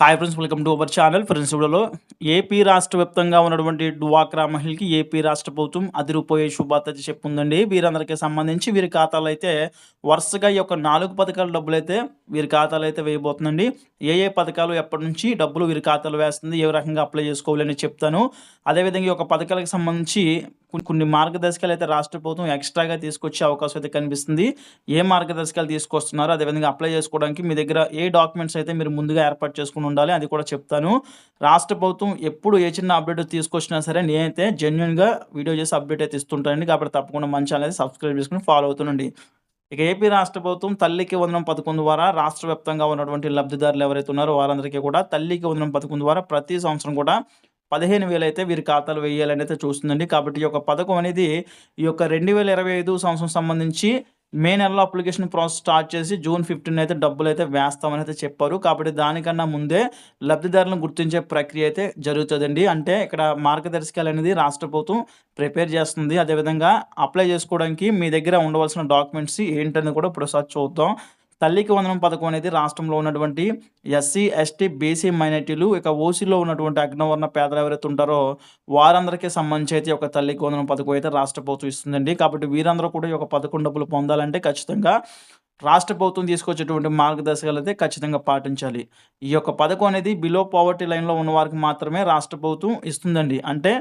Hi friends welcome to our channel friends వీడియోలో AP రాష్ట్ర వ్యాప్తంగా ఉన్నటువంటి డ్వాక్రా మహిళకి ఏపీ రాష్ట్ర ప్రభుత్వం అదిరిపోయే శుభార్త అయితే చెప్పుందండి. వీరందరికీ సంబంధించి వీరి ఖాతాలో అయితే వరుసగా ఈ యొక్క నాలుగు పథకాల డబ్బులు అయితే వీరి ఖాతాలో అయితే వేయబోతుందండి. ఏ ఏ పథకాలు ఎప్పటి నుంచి డబ్బులు వీరి ఖాతాలో వేస్తుంది ఏ రకంగా అప్లై చేసుకోవాలని చెప్తాను. అదేవిధంగా ఈ యొక్క పథకాలకు సంబంధించి కొన్ని కొన్ని మార్గదర్శకాలు అయితే రాష్ట్ర ప్రభుత్వం ఎక్స్ట్రాగా తీసుకొచ్చే అవకాశం అయితే కనిపిస్తుంది. ఏ మార్గదర్శకాలు తీసుకొస్తున్నారో అదేవిధంగా అప్లై చేసుకోవడానికి మీ దగ్గర ఏ డాక్యుమెంట్స్ అయితే మీరు ముందుగా ఏర్పాటు చేసుకుని ఉండాలి అది కూడా చెప్తాను. రాష్ట్ర ప్రభుత్వం ఎప్పుడు ఏ చిన్న అప్డేట్ తీసుకొచ్చినా సరే నేనైతే జెన్యున్గా వీడియో చేసి అప్డేట్ అయితే ఇస్తుంటానండి. కాబట్టి తప్పకుండా మంచి అనేది సబ్స్క్రైబ్ చేసుకుని ఫాలో అవుతుండండి. ఇక ఏపీ రాష్ట్ర ప్రభుత్వం తల్లికి వందనం పథకం ద్వారా రాష్ట్ర వ్యాప్తంగా ఉన్నటువంటి లబ్ధిదారులు ఎవరైతే ఉన్నారో వారందరికీ కూడా తల్లికి వందనం పథకం ద్వారా ప్రతి సంవత్సరం కూడా పదిహేను వేలు అయితే వీరి ఖాతాలు వేయాలని అయితే చూస్తుందండి. కాబట్టి ఈ యొక్క పథకం అనేది ఈ యొక్క రెండు వేల ఇరవై ఐదు సంవత్సరం సంబంధించి మే నెలలో అప్లికేషన్ ప్రాసెస్ స్టార్ట్ చేసి జూన్ ఫిఫ్టీన్ అయితే డబ్బులు అయితే వేస్తామని అయితే చెప్పారు. కాబట్టి దానికన్నా ముందే లబ్ధిదారులను గుర్తించే ప్రక్రియ అయితే జరుగుతుందండి. అంటే ఇక్కడ మార్గదర్శకాలు అనేది రాష్ట్ర ప్రభుత్వం ప్రిపేర్ చేస్తుంది. అదేవిధంగా అప్లై చేసుకోవడానికి మీ దగ్గర ఉండవలసిన డాక్యుమెంట్స్ ఏంటని కూడా ఇప్పుడు చూద్దాం. తల్లికి వందనం పథకం అనేది రాష్ట్రంలో ఉన్నటువంటి ఎస్సీ ఎస్టీ బీసీ మైనార్టీలు ఇక ఓసీలో ఉన్నటువంటి అగ్నవర్ణ పేదలు ఎవరైతే ఉంటారో వారందరికీ సంబంధించి అయితే ఒక తల్లికి వందనం పథకం అయితే రాష్ట్ర ప్రభుత్వం ఇస్తుందండి. కాబట్టి వీరందరూ కూడా ఈ యొక్క పథకం డబ్బులు పొందాలంటే ఖచ్చితంగా రాష్ట్ర ప్రభుత్వం తీసుకొచ్చేటువంటి మార్గదర్శకాలు అయితే ఖచ్చితంగా పాటించాలి. ఈ యొక్క పథకం అనేది బిలో పావర్టీ లైన్లో ఉన్న వారికి మాత్రమే రాష్ట్ర ప్రభుత్వం ఇస్తుందండి. అంటే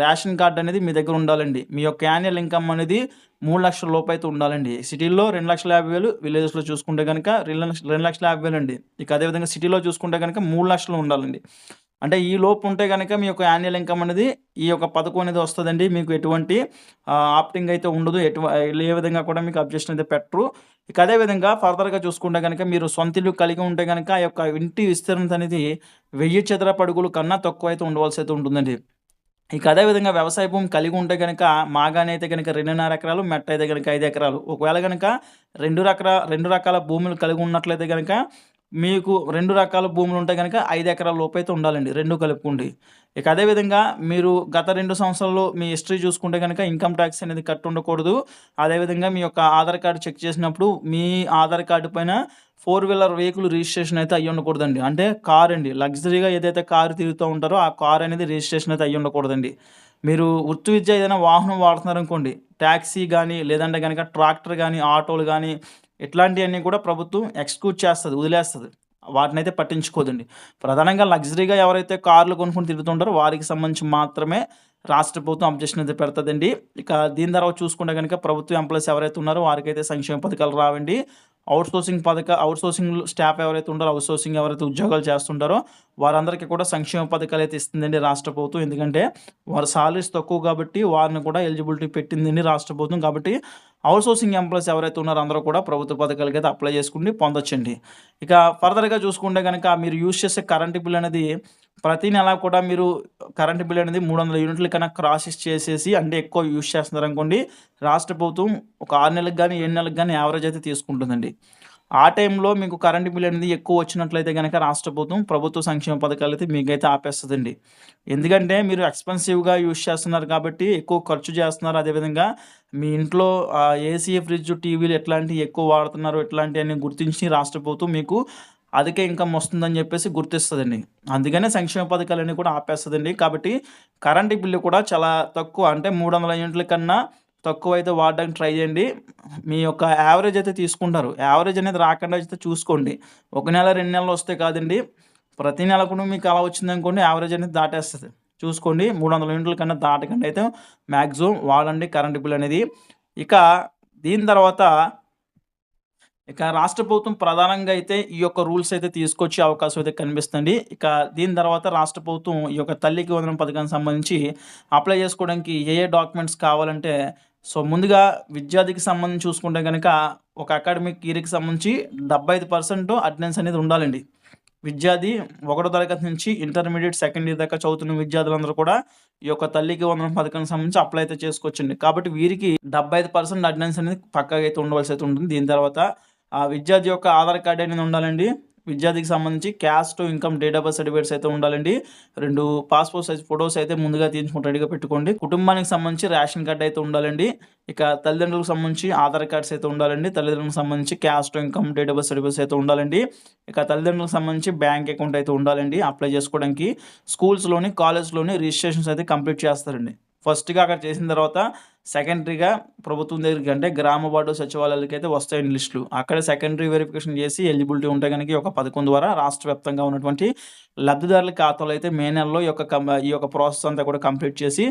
రేషన్ కార్డు అనేది మీ దగ్గర ఉండాలండి. మీ యొక్క యాన్యువల్ ఇన్కమ్ అనేది మూడు లక్షల లోపు అయితే ఉండాలండి. సిటీల్లో రెండు లక్షల యాభై వేలు విలేజెస్లో చూసుకుంటే కనుక రెండు లక్ష రెండు లక్షల యాభై వేలు అండి ఇక అదేవిధంగా సిటీలో చూసుకుంటే కనుక మూడు లక్షలు ఉండాలండి. అంటే ఈ లోపు ఉంటే కనుక మీ యొక్క యాన్యువల్ ఇన్కమ్ అనేది ఈ యొక్క పథకం అనేది వస్తుందండి. మీకు ఎటువంటి ఆప్టింగ్ అయితే ఉండదు. ఎటు ఏ విధంగా కూడా మీకు అబ్జెక్షన్ అయితే పెట్టరు. ఇక అదేవిధంగా ఫర్దర్గా చూసుకుంటే కనుక మీరు సొంత ఇల్లు కలిగి ఉంటే కనుక ఆ యొక్క ఇంటి విస్తీర్ణత అనేది వెయ్యి చదర పడుగులు కన్నా తక్కువ అయితే ఉండవలసి అయితే ఉంటుందండి. ఇక అదేవిధంగా వ్యవసాయ భూమి కలిగి ఉంటే కనుక మాగానైతే అయితే కనుక రెండున్నర ఎకరాలు మెట్ట అయితే కనుక ఐదు ఎకరాలు. ఒకవేళ కనుక రెండు రకాల రెండు రకాల భూములు కలిగి ఉన్నట్లయితే కనుక మీకు రెండు రకాల భూములు ఉంటే కనుక ఐదు ఎకరాల లోపు అయితే ఉండాలండి రెండు కలుపుకోండి. ఇక అదేవిధంగా మీరు గత రెండు సంవత్సరాల్లో మీ హిస్టరీ చూసుకుంటే కనుక ఇన్కమ్ ట్యాక్స్ అనేది కట్టు ఉండకూడదు. అదేవిధంగా మీ యొక్క ఆధార్ కార్డు చెక్ చేసినప్పుడు మీ ఆధార్ కార్డు పైన ఫోర్ వీలర్ వెహికల్ రిజిస్ట్రేషన్ అయితే అయ్యి ఉండకూడదండి. అంటే కార్ అండి లగ్జరీగా ఏదైతే కారు తిరుగుతూ ఉంటారో ఆ కార్ అనేది రిజిస్ట్రేషన్ అయితే అయ్యి ఉండకూడదండి. మీరు వృత్తి విద్య ఏదైనా వాహనం వాడుతున్నారనుకోండి ట్యాక్సీ కానీ లేదంటే కనుక ట్రాక్టర్ కానీ ఆటోలు కానీ ఇట్లాంటివన్నీ కూడా ప్రభుత్వం ఎక్స్క్యూజ్ చేస్తుంది వదిలేస్తుంది. వాటిని అయితే పట్టించుకోదండి. ప్రధానంగా లగ్జరీగా ఎవరైతే కార్లు కొనుక్కొని తిరుగుతుంటారో వారికి సంబంధించి మాత్రమే రాష్ట్ర ప్రభుత్వం అబ్జెక్షన్ అయితే పెడుతుందండి. ఇక దీని తర్వాత చూసుకుంటే కనుక ప్రభుత్వ ఎంప్లాయీస్ ఎవరైతే ఉన్నారో వారికైతే సంక్షేమ పథకాలు రావండి. అవుట్సోర్సింగ్ పథక అవుట్సోర్సింగ్ స్టాఫ్ ఎవరైతే ఉంటారో అవుట్సోర్సింగ్ ఎవరైతే ఉద్యోగాలు చేస్తుంటారో వారందరికీ కూడా సంక్షేమ పథకాలు అయితే ఇస్తుందండి రాష్ట్ర ప్రభుత్వం. ఎందుకంటే వారి సాలరీస్ తక్కువ కాబట్టి వారిని కూడా ఎలిజిబిలిటీ పెట్టిందండి రాష్ట్ర ప్రభుత్వం. కాబట్టి అవుట్సోర్సింగ్ ఎంప్లాయీస్ ఎవరైతే ఉన్నారో అందరూ కూడా ప్రభుత్వ పథకాలకి అయితే అప్లై చేసుకుని పొందొచ్చండి. ఇక ఫర్దర్గా చూసుకుంటే కనుక మీరు యూజ్ చేసే కరెంట్ బిల్ అనేది ప్రతి నెల కూడా మీరు కరెంట్ బిల్ అనేది మూడు వందల యూనిట్ల కన్నా క్రాసెస్ చేసేసి అంటే ఎక్కువ యూజ్ చేస్తున్నారు అనుకోండి రాష్ట్ర ప్రభుత్వం ఒక ఆరు నెలలకు కానీ ఏడు నెలలకు కానీ యావరేజ్ అయితే తీసుకుంటుందండి. ఆ టైంలో మీకు కరెంట్ బిల్ అనేది ఎక్కువ వచ్చినట్లయితే కనుక రాష్ట్ర ప్రభుత్వం ప్రభుత్వ సంక్షేమ పథకాలు అయితే మీకైతే ఆపేస్తుందండి. ఎందుకంటే మీరు ఎక్స్పెన్సివ్గా యూజ్ చేస్తున్నారు కాబట్టి ఎక్కువ ఖర్చు చేస్తున్నారు. అదేవిధంగా మీ ఇంట్లో ఏసీ ఫ్రిడ్జ్ టీవీలు ఎట్లాంటివి ఎక్కువ వాడుతున్నారు ఇట్లాంటివన్నీ గుర్తించి రాష్ట్ర ప్రభుత్వం మీకు అధిక ఇన్కమ్ వస్తుందని చెప్పేసి గుర్తిస్తుందండి. అందుకనే సంక్షేమ పథకాలన్నీ కూడా ఆపేస్తుందండి. కాబట్టి కరెంటు బిల్లు కూడా చాలా తక్కువ అంటే మూడు వందల యూనిట్ల కన్నా తక్కువ అయితే వాడడానికి ట్రై చేయండి. మీ యొక్క యావరేజ్ అయితే తీసుకుంటారు. యావరేజ్ అనేది రాకుండా అయితే చూసుకోండి. ఒక నెల రెండు నెలలు వస్తే కాదండి. ప్రతి నెల కూడా మీకు అలా వచ్చింది అనుకోండి యావరేజ్ అనేది దాటేస్తుంది. చూసుకోండి. మూడు వందల యూనిట్ల కన్నా దాటకుండా అయితే మ్యాక్సిమం వాడండి కరెంటు బిల్ అనేది. ఇక దీని తర్వాత ఇక రాష్ట్ర ప్రభుత్వం ప్రధానంగా అయితే ఈ యొక్క రూల్స్ అయితే తీసుకొచ్చే అవకాశం అయితే కనిపిస్తుంది. ఇక దీని తర్వాత రాష్ట్ర ప్రభుత్వం ఈ యొక్క తల్లికి వందనం పథకానికి సంబంధించి అప్లై చేసుకోవడానికి ఏ ఏ డాక్యుమెంట్స్ కావాలంటే సో ముందుగా విద్యార్థికి సంబంధించి చూసుకుంటే కనుక ఒక అకాడమిక్ ఇయర్కి సంబంధించి డెబ్బై ఐదు పర్సెంట్ అటెండెన్స్ అనేది ఉండాలండి. విద్యార్థి ఒకటో తరగతి నుంచి ఇంటర్మీడియట్ సెకండ్ ఇయర్ దాకా చదువుతున్న విద్యార్థులందరూ కూడా ఈ యొక్క తల్లికి వందనం పథకానికి సంబంధించి అప్లై అయితే చేసుకోవచ్చండి. కాబట్టి వీరికి డెబ్బై ఐదు పర్సెంట్ అటెండెన్స్ అనేది పక్కాగా అయితే ఉండవలసి అయితే ఉంటుంది. దీని తర్వాత ఆ విద్యార్థి యొక్క ఆధార్ కార్డు అనేది ఉండాలండి విద్యార్థికి సంబంధించి caste, income, date of birth certificates అయితే ఉండాలండి. రెండు పాస్‌పోర్ట్ సైజ్ ఫోటోస్ అయితే ముందుగా తీసుకుంటే రెడీగా పెట్టుకోండి. కుటుంబానికి సంబంధించి రేషన్ కార్డు అయితే ఉండాలండి. ఇక తల్లిదండ్రులకు సంబంధించి ఆధార్ కార్డ్స్ అయితే ఉండాలండి. తల్లిదండ్రులకు సంబంధించి caste, income, date of birth certificates అయితే ఉండాలండి. ఇక తల్లిదండ్రులకు సంబంధించి బ్యాంక్ అకౌంట్ అయితే ఉండాలండి అప్లై చేసుకోవడానికి. స్కూల్స్‌లోని, కాలేజ్‌లోని రిజిస్ట్రేషన్స్ అయితే కంప్లీట్ చేస్తారండి. ఫస్ట్‌గా అక్కడ చేసిన తర్వాత సెకండరీగా ప్రభుత్వం దగ్గరికి అంటే గ్రామ వార్డు అయితే వస్తాయండి లిస్టులు. అక్కడ సెకండరీ వెరిఫికేషన్ చేసి ఎలిజిబిలిటీ ఉంటే కనుక ఒక పథకం ద్వారా రాష్ట్ర వ్యాప్తంగా ఉన్నటువంటి లబ్ధిదారుల ఖాతాలో అయితే మే నెలలో ఈ యొక్క ఈ యొక్క ప్రాసెస్ అంతా కూడా కంప్లీట్ చేసి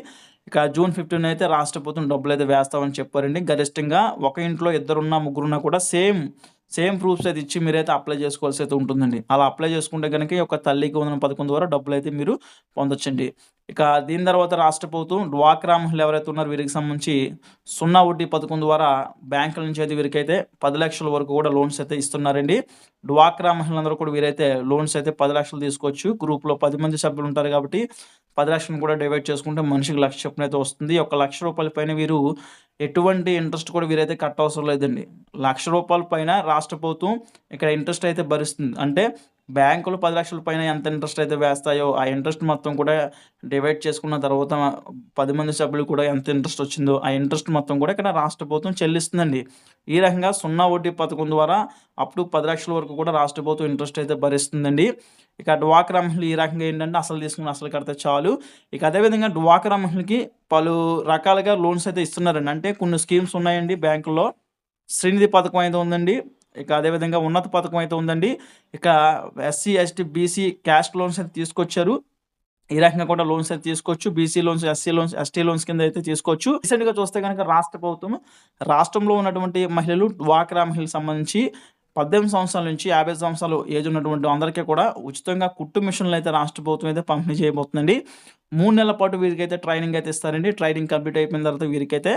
ఇక జూన్ 15 అయితే రాష్ట్ర ప్రభుత్వం అయితే వేస్తామని చెప్పారండి. గరిష్టంగా ఒక ఇంట్లో ఇద్దరున్నా, ముగ్గురున్నా కూడా సేమ్ సేమ్ ప్రూఫ్స్ అయితే ఇచ్చి మీరైతే అప్లై చేసుకోవాల్సి అయితే ఉంటుందండి. అలా అప్లై చేసుకుంటే కనుక ఈ యొక్క తల్లికి ఉన్న పథకం ద్వారా డబ్బులు అయితే మీరు పొందొచ్చండి. ఇక దీని తర్వాత రాష్ట్ర ప్రభుత్వం డ్వాక్రా మహిళలు ఎవరైతే ఉన్నారో వీరికి సంబంధించి సున్నా వడ్డీ పథకం ద్వారా బ్యాంకుల నుంచి అయితే వీరికైతే పది లక్షల వరకు కూడా లోన్స్ అయితే ఇస్తున్నారండి. డ్వాక్రా మహిళలందరూ కూడా వీరైతే లోన్స్ అయితే పది లక్షలు తీసుకోవచ్చు. గ్రూప్‌లో పది మంది సభ్యులు ఉంటారు కాబట్టి పది లక్షలు కూడా డివైడ్ చేసుకుంటే మనిషికి లక్ష చొప్పున అయితే వస్తుంది. ఒక లక్ష రూపాయల పైన వీరు ఎటువంటి ఇంట్రెస్ట్ కూడా వీరైతే కట్టవసరం లేదండి. లక్ష రూపాయల పైన రాష్ట్ర ప్రభుత్వం ఇక్కడ ఇంట్రెస్ట్ అయితే భరిస్తుంది. అంటే బ్యాంకులు పది లక్షల పైన ఎంత ఇంట్రెస్ట్ అయితే వేస్తాయో ఆ ఇంట్రెస్ట్ మొత్తం కూడా డివైడ్ చేసుకున్న తర్వాత పది మంది సభ్యులు కూడా ఎంత ఇంట్రెస్ట్ వచ్చిందో ఆ ఇంట్రెస్ట్ మొత్తం కూడా ఇక్కడ రాష్ట్ర ప్రభుత్వం చెల్లిస్తుందండి. ఈ రకంగా సున్నా వడ్డీ పథకం ద్వారా అప్ టు 10,00,000 వరకు కూడా రాష్ట్ర ప్రభుత్వం ఇంట్రెస్ట్ అయితే భరిస్తుందండి. ఇక డ్వాక్రా మహిళలు ఈ రకంగా ఏంటంటే అసలు తీసుకుని అసలు కడితే చాలు. ఇక అదేవిధంగా డ్వాక్రా మహిళలకి పలు రకాలుగా లోన్స్ అయితే ఇస్తున్నారండి. అంటే కొన్ని స్కీమ్స్ ఉన్నాయండి బ్యాంకుల్లో. శ్రీనిధి పథకం అయితే ఉందండి. ఇక అదేవిధంగా ఉన్నత పథకం అయితే ఉందండి. ఇక SC, ST, BC caste loans అయితే తీసుకొచ్చారు. ఈ రకంగా కూడా లోన్స్ అయితే తీసుకోవచ్చు. BC loans, SC loans, ST loans కింద అయితే తీసుకోవచ్చు. రీసెంట్‌గా చూస్తే కనుక రాష్ట్ర ప్రభుత్వం రాష్ట్రంలో ఉన్నటువంటి మహిళలు డ్వాక్రా మహిళలకు సంబంధించి 18 సంవత్సరాల నుంచి 50 సంవత్సరాలు ఏజ్ ఉన్నటువంటి అందరికీ కూడా ఉచితంగా కుట్టు మిషన్లు అయితే రాష్ట్ర ప్రభుత్వం అయితే పంపిణీ చేయబోతుందండి. మూడు నెలల పాటు వీరికైతే ట్రైనింగ్ అయితే ఇస్తారండి. ట్రైనింగ్ కంప్లీట్ అయిపోయిన తర్వాత వీరికైతే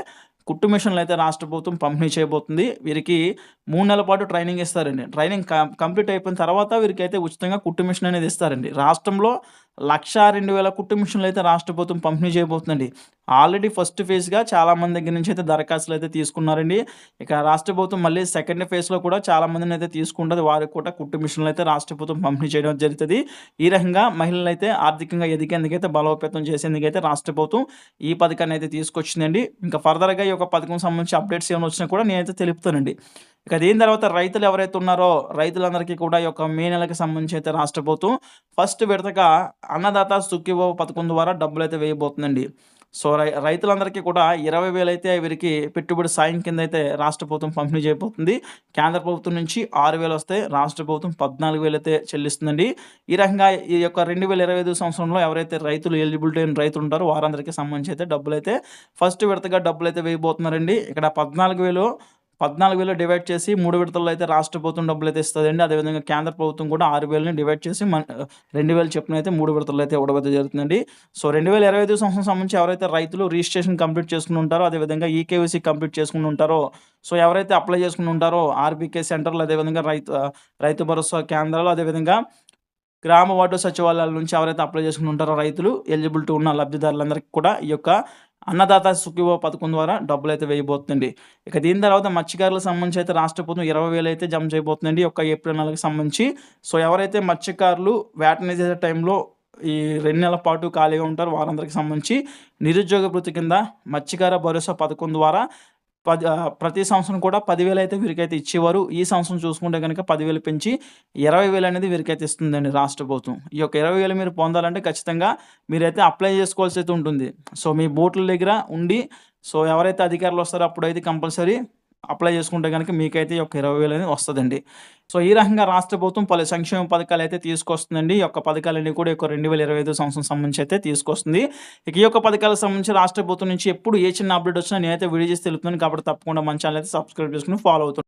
కుట్టు మిషన్లు అయితే రాష్ట్ర ప్రభుత్వం పంపిణీ చేయబోతుంది. వీరికి మూడు నెలల పాటు ట్రైనింగ్ ఇస్తారండి. ట్రైనింగ్ కం కంప్లీట్ అయిపోయిన తర్వాత వీరికైతే ఉచితంగా కుట్టు మిషన్ అనేది ఇస్తారండి. రాష్ట్రంలో 1,02,000 కుట్టు మిషన్లు అయితే రాష్ట్ర ప్రభుత్వం పంపిణీ చేయబోతుందండి. ఆల్రెడీ ఫస్ట్ ఫేజ్‌గా చాలామంది దగ్గర నుంచి అయితే దరఖాస్తులు అయితే తీసుకున్నారండి. ఇక రాష్ట్ర ప్రభుత్వం మళ్ళీ సెకండ్ ఫేజ్‌లో కూడా చాలామందిని అయితే తీసుకుంటది. వారికి కూడా కుట్టు మిషన్లు అయితే రాష్ట్ర ప్రభుత్వం పంపిణీ చేయడం జరుగుతుంది ఈ రకంగా మహిళలు అయితే ఆర్థికంగా ఎదిగేందుకైతే బలోపేతం చేసేందుకైతే రాష్ట్ర ప్రభుత్వం ఈ పథకాన్ని అయితే తీసుకొచ్చిందండి. ఇంకా ఫర్దర్‌గా ఈ యొక్క పథకం సంబంధించి అప్డేట్స్ ఏమైనా వచ్చినా కూడా నేనైతే తెలుపుతానండి. ఇక దీని తర్వాత రైతులు ఎవరైతే ఉన్నారో రైతులందరికీ కూడా ఈ యొక్క మే నెలకి సంబంధించి అయితే రాష్ట్ర ప్రభుత్వం ఫస్ట్ విడతగా అన్నదాత సుఖీభవ పథకం ద్వారా డబ్బులు అయితే వేయబోతుందండి. సో రై రైతులందరికీ కూడా 20,000 అయితే వీరికి పెట్టుబడి సాయం కింద అయితే రాష్ట్ర ప్రభుత్వం పంపిణీ చేయబోతుంది. కేంద్ర ప్రభుత్వం నుంచి ఆరు వేలు వస్తే రాష్ట్ర ప్రభుత్వం 14,000 అయితే చెల్లిస్తుందండి. ఈ రకంగా ఈ యొక్క 2025 సంవత్సరంలో ఎవరైతే రైతులు ఎలిజిబిలిటీ అయిన రైతులు ఉంటారో వారందరికీ సంబంధించి అయితే డబ్బులు అయితే ఫస్ట్ విడతగా డబ్బులైతే వేయబోతున్నారండి. ఇక్కడ పద్నాలుగు వేలు పద్నాలుగు వేలు డివైడ్ చేసి మూడు విడతల్లో అయితే రాష్ట్ర ప్రభుత్వం డబ్బులు అయితే ఇస్తదండి. అదేవిధంగా కేంద్ర ప్రభుత్వం కూడా 6,000ని డివైడ్ చేసి మన రెండు వేలు చెప్పిన అయితే మూడు విడతల్లో అయితే ఇవ్వడం జరుగుతుందండి. సో 2025 సంవత్సరం సంబంధించి ఎవరైతే రైతులు రిజిస్ట్రేషన్ కంప్లీట్ చేసుకుని ఉంటారో అదేవిధంగా ఈకేవైసీ కంప్లీట్ చేసుకుని ఉంటారో సో ఎవరైతే అప్లై చేసుకుని ఉంటారో ఆర్‌బీకే సెంటర్‌లు అదేవిధంగా రైతు రైతు భరోసా కేంద్రాలు అదేవిధంగా గ్రామ వార్డు సచివాలయాల నుంచి ఎవరైతే అప్లై చేసుకుని ఉంటారో రైతులు ఎలిజిబిలిటీ ఉన్న లబ్ధిదారులందరికీ కూడా ఈ యొక్క అన్నదాత సుఖీభో పథకం ద్వారా డబ్బులు అయితే వేయబోతుందండి. ఇక దీని తర్వాత మత్స్యకారులకు సంబంధించి అయితే రాష్ట్ర ప్రభుత్వం 20,000 అయితే జమ చేయబోతుందండి. ఒక ఏప్రిల్ నెలకు సంబంధించి. సో ఎవరైతే మత్స్యకారులు వేటని చేసే టైంలో ఈ రెండు నెలల పాటు ఖాళీగా ఉంటారో వారందరికి సంబంధించి నిరుద్యోగ వృత్తి కింద మత్స్యకార భరోసా పథకం ద్వారా పది ప్రతి సంవత్సరం కూడా పదివేలు అయితే వీరికైతే ఇచ్చేవారు. ఈ సంవత్సరం చూసుకుంటే కనుక పదివేలు పెంచి ఇరవై వేలు అనేది వీరికైతే ఇస్తుందండి రాష్ట్ర ప్రభుత్వం. ఈ యొక్క ఇరవై వేలు మీరు పొందాలంటే ఖచ్చితంగా మీరైతే అప్లై చేసుకోవాల్సి అయితే ఉంటుంది. సో మీ బోట్ల దగ్గర ఉండి సో ఎవరైతే అధికారులు వస్తారో అప్పుడైతే కంపల్సరీ అప్లై చేసుకుంటే కనుక మీకైతే ఒక ఇరవై వేలు అనేది వస్తుందండి సో ఈ రకంగా రాష్ట్ర ప్రభుత్వం పలు సంక్షేమ పథకాలు అయితే తీసుకొస్తుందండి. ఈ యొక్క పథకాలన్నీ కూడా ఒక రెండు వేల ఇరవై ఐదు సంవత్సరం సంబంధించి అయితే తీసుకొస్తుంది. ఇక ఈ యొక్క పథకాలకు సంబంధించి రాష్ట్ర ప్రభుత్వం నుంచి ఎప్పుడు ఏ చిన్న అప్డేట్ వచ్చినా నేనైతే వీడియో చేసి తెలుపుతున్నాను కాబట్టి తప్పకుండా మన ఛానల్ అయితే సబ్స్క్రైబ్ చేసుకొని ఫాలో అవుతుంది